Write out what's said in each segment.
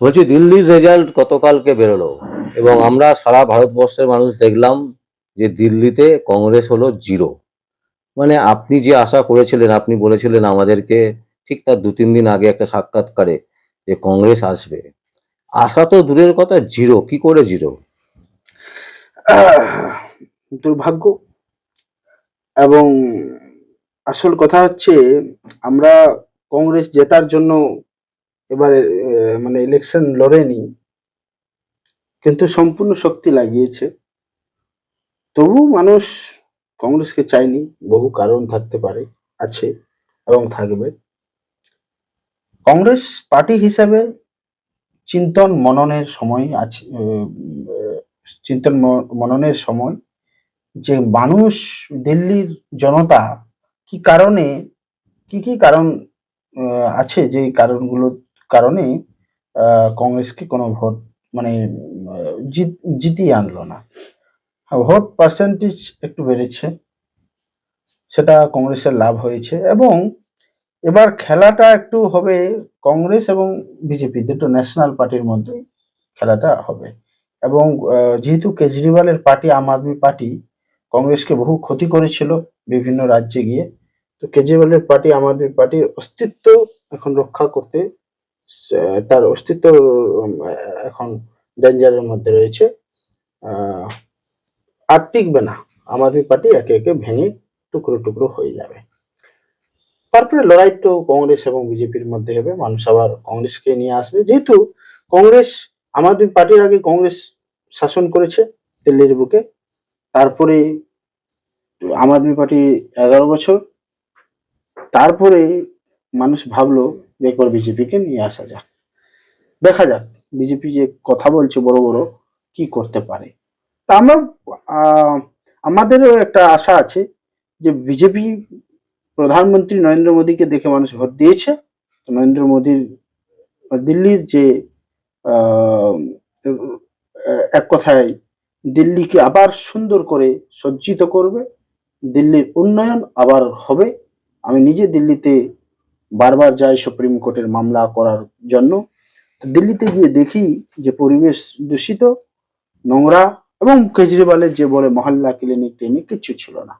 বলছি, দিল্লির রেজাল্ট গতকালকে বেরোলো? এবং আমরা সারা ভারতবর্ষের মানুষ দেখলাম যে দিল্লিতে কংগ্রেস হলো জিরো। মানে আপনি যে আশা করেছিলেন, আপনি বলেছিলেন আমাদেরকে ঠিক তার দু, তিন দিন আগে একটা সাক্ষাৎকারে যে কংগ্রেস আসবে। আশা তো দূরের কথা, জিরো। কি করে জিরো? দুর্ভাগ্য। এবং আসল কথা হচ্ছে, আমরা কংগ্রেস জেতার জন্য এবারে মানে ইলেকশন লড়েনি। কিন্তু সম্পূর্ণ শক্তি লাগিয়েছে। তবু মানুষ কংগ্রেসকে চায়নি, বহু কারণ থাকতে পারে, আছে এবং থাকবে। কংগ্রেস পার্টি হিসাবে চিন্তন মননের সময় আছে চিন্তন মননের সময় যে মানুষ দিল্লির জনতা কি কারণে, কি কি কারণ আছে যে কারণগুলো কারণে আহ, কংগ্রেসকে কোনো ভোট মানে জিত জিতিয়ে আনলো না। ভোট পার্সেন্টেজ একটু বেড়েছে সেটা কংগ্রেসের লাভ হয়েছে এবং এবার খেলাটা একটু হবে কংগ্রেস এবং বিজেপি দুটো ন্যাশনাল পার্টির মধ্যে খেলাটা হবে। এবং যেহেতু কেজরিওয়ালের পার্টি আম আদমি পার্টি কংগ্রেসকে বহু ক্ষতি করেছিল বিভিন্ন রাজ্যে গিয়ে তো কেজরিওয়ালের পার্টি আম আদমি পার্টির অস্তিত্ব এখন রক্ষা করতে তার অস্তিত্ব এখন ডেঞ্জারের মধ্যে রয়েছে। আর টিকবে না। আম আদমি পার্টি একে একে ভেঙে টুকরো টুকরো হয়ে যাবে। তারপরে লড়াই তো কংগ্রেস এবং বিজেপির মধ্যে হবে। মানুষ আবার কংগ্রেসকে নিয়ে আসবে। যেহেতু কংগ্রেস, আম আদমি পার্টির আগে কংগ্রেস শাসন করেছে দিল্লির বুকে। তারপরে আম আদমি পার্টি এগারো বছর। তারপরে মানুষ ভাবলো যে বিজেপিকে নিয়ে আসা যাক। দেখা যাক বিজেপি যে কথা বলছে বড় বড়, কি করতে পারে। তা আমরা আমাদেরও একটা আশা আছে যে বিজেপি প্রধানমন্ত্রী নরেন্দ্র মোদীকে দেখে মানুষ ভোট দিয়েছে। নরেন্দ্র মোদীর দিল্লির যে এক কথায় দিল্লিকে আবার সুন্দর করে সজ্জিত করবে, দিল্লির উন্নয়ন আবার হবে। আমি নিজে দিল্লিতে বারবার যায় সুপ্রিম কোর্টের মামলা করার জন্য। দিল্লিতে গিয়ে দেখি যে পরিবেশ দূষিত, নোংরা এবং কেজরিওয়ালের যে বলে মহল্লা ক্লিনিক টিনিক কিচ্ছু ছিল না।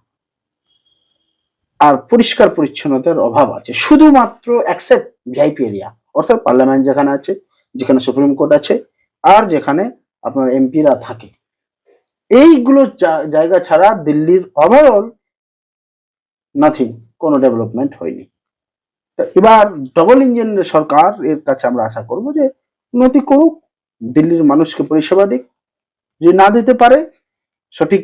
আর পরিষ্কার পরিচ্ছন্নতার অভাব আছে। শুধুমাত্র অ্যাকসেপ্ট ভিআইপি এরিয়া অর্থাৎ পার্লামেন্ট যেখানে আছে, যেখানে সুপ্রিম কোর্ট আছে, আর যেখানে আপনার এমপিরা থাকে। এইগুলো জায়গা ছাড়া দিল্লির ওভারঅল নাথিং কোনো ডেভেলপমেন্ট হয়নি। এবার ডবল ইঞ্জিন সরকার এর কাছে আমরা আশা করব যে উন্নতি করুক, দিল্লির মানুষকে পরিষেবা দিক। যদি না দিতে পারে, সঠিক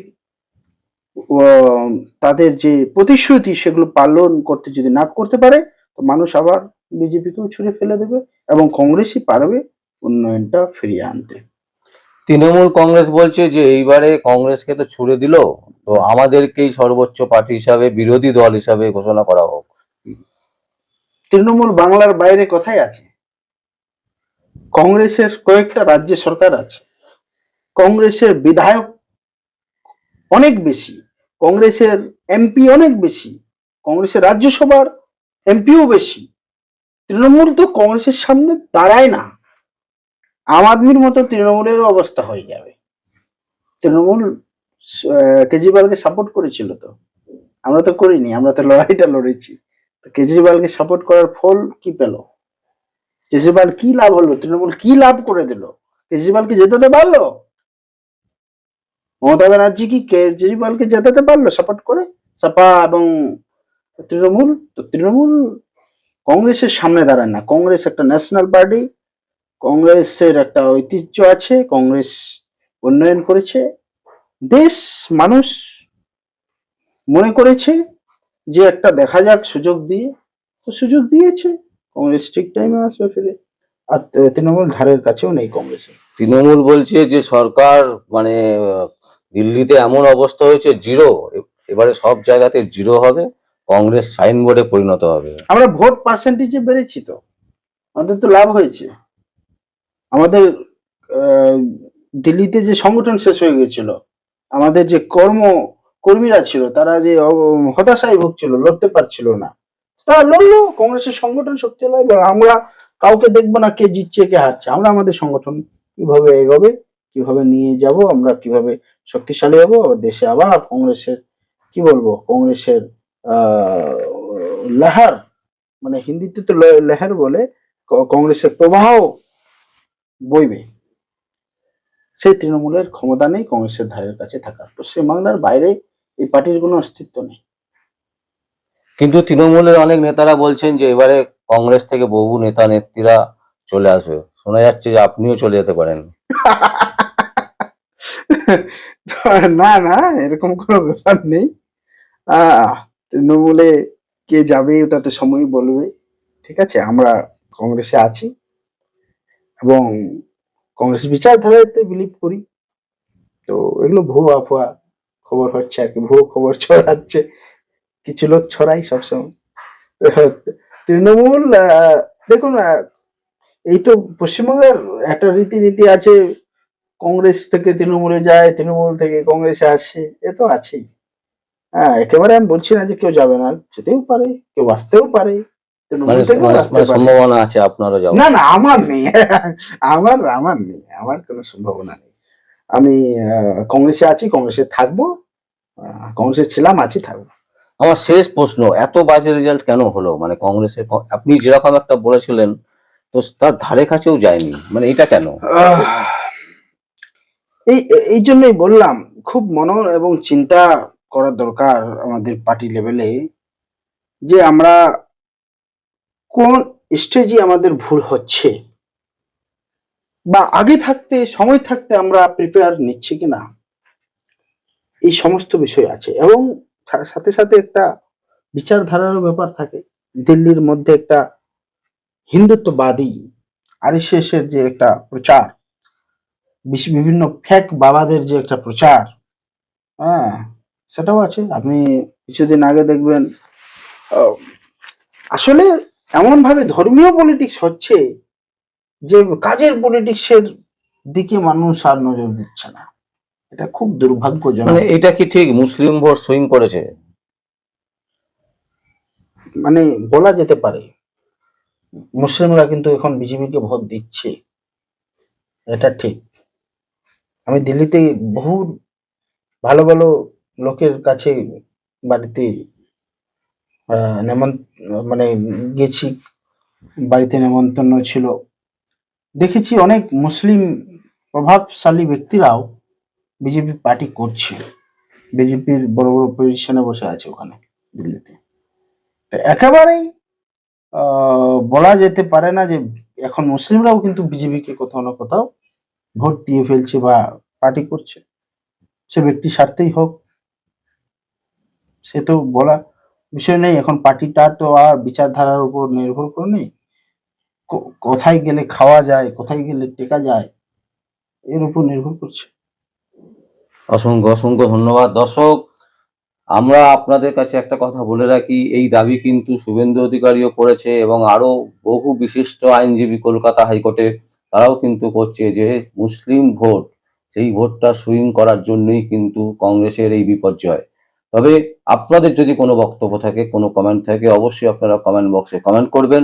তাদের যে প্রতিশ্রুতি সেগুলো পালন করতে যদি না করতে পারে, তো মানুষ আবার বিজেপিকেও ছুড়ে ফেলে দেবে এবং কংগ্রেসই পারবে উন্নয়নটা ফিরিয়ে আনতে। তৃণমূল কংগ্রেস বলছে যে এইবারে কংগ্রেসকে তো ছুড়ে দিল, তো আমাদেরকেই সর্বোচ্চ পার্টি হিসাবে, বিরোধী দল হিসাবে ঘোষণা করা হোক। তৃণমূল বাংলার বাইরে কোথায় আছে? কংগ্রেসের কয়েকটা রাজ্য সরকার আছে। কংগ্রেসের বিধায়ক অনেক বেশি, কংগ্রেসের এমপি অনেক বেশি, কংগ্রেসের রাজ্যসভার এমপিও বেশি। তৃণমূল তো কংগ্রেসের সামনে দাঁড়ায় না। আম আদমির মতো তৃণমূলেরও অবস্থা হয়ে যাবে। তৃণমূল কেজরিওয়ালকে সাপোর্ট করেছিল তো। আমরা তো করিনি, আমরা তো লড়াইটা লড়েছি। কেজরিওয়ালকে সাপোর্ট করার ফল কি পেল? কেজরিওয়াল কি লাভ হলো? তৃণমূল কি লাভ করে দিল? কেজরিওয়ালকে জেতাতে পারল? মমতা ব্যানার্জি কি কেজরিওয়ালকে জেতাতে পারল সাপোর্ট করে? সাপা এবং তৃণমূল? তো তৃণমূল কংগ্রেসের সামনে দাঁড়ায় না। কংগ্রেস একটা ন্যাশনাল পার্টি কংগ্রেসের একটা ঐতিহ্য আছে, কংগ্রেস উন্নয়ন করেছে। দেশ, মানুষ মনে করেছে যে একটা দেখা যাক সুযোগ দিয়ে তো সুযোগ দিয়েছে। কংগ্রেস ঠিক টাইমে আসবে ফিরে। আর তৃণমূল ধারের কাছেও নেই কংগ্রেসের। তৃণমূল বলছে যে সরকার মানে দিল্লিতে এমন অবস্থা হয়েছে জিরো। এবারে সব জায়গাতে জিরো হবে। কংগ্রেস সাইনবোর্ডে পরিণত হবে। আমরা ভোট পার্সেন্টেজে বেড়েছি তো। আমাদের তো লাভ হয়েছে। আমাদের দিল্লিতে যে সংগঠন শেষ হয়ে গেছিল আমাদের যে কর্ম কর্মীরা ছিল, তারা যে হতাশায় ভুগছিল, লড়তে পারছিল না। তারা লড়লো, কংগ্রেসের সংগঠন শক্তি হলো এবার আমরা কাউকে দেখব না, কে জিতছে, কে হারছে। আমরা আমাদের সংগঠন কীভাবে এগোবে, কীভাবে নিয়ে যাব, আমরা কীভাবে শক্তিশালী হব, দেশে আবার কংগ্রেসের, কি বলব, কংগ্রেসের লেহার মানে হিন্দিতে তো লেহার বলে কংগ্রেসের প্রবাহ বইবে। সেই তৃণমূলের ক্ষমতা নেই কংগ্রেসের ধারের কাছে থাকার। পশ্চিমবাংলার বাইরে এই পার্টির কোনো অস্তিত্ব নেই। কিন্তু তৃণমূলের অনেক নেতারা বলছেন যে এবারে কংগ্রেস থেকে বহু নেতা নেত্রীরা চলে আসবে। শোনা যাচ্ছে যে আপনিও চলে যেতে পারেন। না না এরকম কোনো ব্যাপার নেই। আহ তৃণমূলে কে যাবে ওটা তো সময় বলবে। ঠিক আছে আমরা কংগ্রেসে আছি। এবং কংগ্রেস বিচারধারাতে বিলিভ করি। তো এগুলো ভুয়ো আফোয়া খবর হচ্ছে আর কি ভুয়ো খবর ছড়াচ্ছে। কিছু লোক ছড়াই সবসময়। তৃণমূল দেখুন এই তো পশ্চিমবঙ্গের একটা রীতিনীতি আছে কংগ্রেস থেকে তৃণমূলে যায় তৃণমূল থেকে কংগ্রেসে আসে এ তো আছেই। হ্যাঁ একেবারে আমি বলছি না যে কেউ যাবে না যেতেও পারে কেউ আসতেও পারে তৃণমূল মানে মানে- সম্ভাবনা আছে আপনারও না না আমার নেই আমার আমার নেই আমার কোনো সম্ভাবনা নেই। আমি কংগ্রেসে আছি কংগ্রেসে থাকব কংগ্রেসে ছিলাম আছি থাকব। আমার শেষ প্রশ্ন এত বাজে রেজাল্ট কেন হলো? মানে কংগ্রেসের আপনি যেরকম একটা বলেছিলেন তো তার ধারে কাছেও যায়নি মানে এটা কেন? এই এই জন্যই বললাম খুব মনন এবং চিন্তা করার দরকার আমাদের পার্টি লেভেলে যে আমরা কোন স্টেজে আমাদের ভুল হচ্ছে। বা আগে থাকতে, সময় থাকতে আমরা প্রিপেয়ার নিচ্ছি কিনা? এই সমস্ত বিষয় আছে এবং সাথে সাথে একটা বিচারধারারও ব্যাপার থাকে। দিল্লির মধ্যে একটা হিন্দুত্ববাদী আরএসএস এর যে একটা প্রচার বিভিন্ন ফ্যাক বাবাদের যে একটা প্রচার হ্যাঁ সেটাও আছে। আপনি কিছুদিন আগে দেখবেন আসলে এমন ভাবে ধর্মীয় পলিটিক্স হচ্ছে যে কাজের পলিটিক্সের দিকে মানুষ আর নজর দিচ্ছে না। এটা খুব দুর্ভাগ্যজনক। মানে এটা কি ঠিক? মুসলিম ভোট সুইং করেছে? মানে বলা যেতে পারে মুসলিমরা কিন্তু এখন বিজেপিকে ভোট দিচ্ছে। এটা ঠিক। আমি দিল্লিতে বহু ভালো ভালো লোকের কাছে বাড়িতে আহ, নেমন্ত মানে গেছি। বাড়িতে নেমন্তন্ন ছিল। দেখেছি অনেক মুসলিম প্রভাবশালী ব্যক্তিরাও বিজেপি পার্টি করছে। বিজেপির বড় বড় পজিশনে বসে আছে ওখানে, দিল্লিতে। তো একেবারেই বলা যেতে পারে না যে এখন মুসলিমরাও কিন্তু বিজেপিকে কোথাও না কোথাও ভোট দিয়ে ফেলছে বা পার্টি করছে। সে ব্যক্তি স্বার্থেই হোক, সে তো বলার বিষয় নেই। এখন পার্টিটা তো আর বিচারধারার উপর নির্ভর করে নেই। কোথায় গেলে খাওয়া যায়, কোথায় গেলে টেকা যায়, এর উপর নির্ভর করছে। অসংখ্য অসংখ্য ধন্যবাদ। দর্শক, আমরা আপনাদের কাছে একটা কথা বলে রাখি, এই দাবি কিন্তু শুভেন্দু অধিকারীও করেছে এবং আরও বহু বিশিষ্ট আইনজীবী কলকাতা হাইকোর্টে তারাও কিন্তু করছে যে মুসলিম ভোট, সেই ভোটটা সুইং করার জন্যই কিন্তু কংগ্রেসের এই বিপর্যয়। তবে আপনাদের যদি কোনো বক্তব্য থাকে, কোনো কমেন্ট থাকে, অবশ্যই আপনারা কমেন্ট বক্সে কমেন্ট করবেন।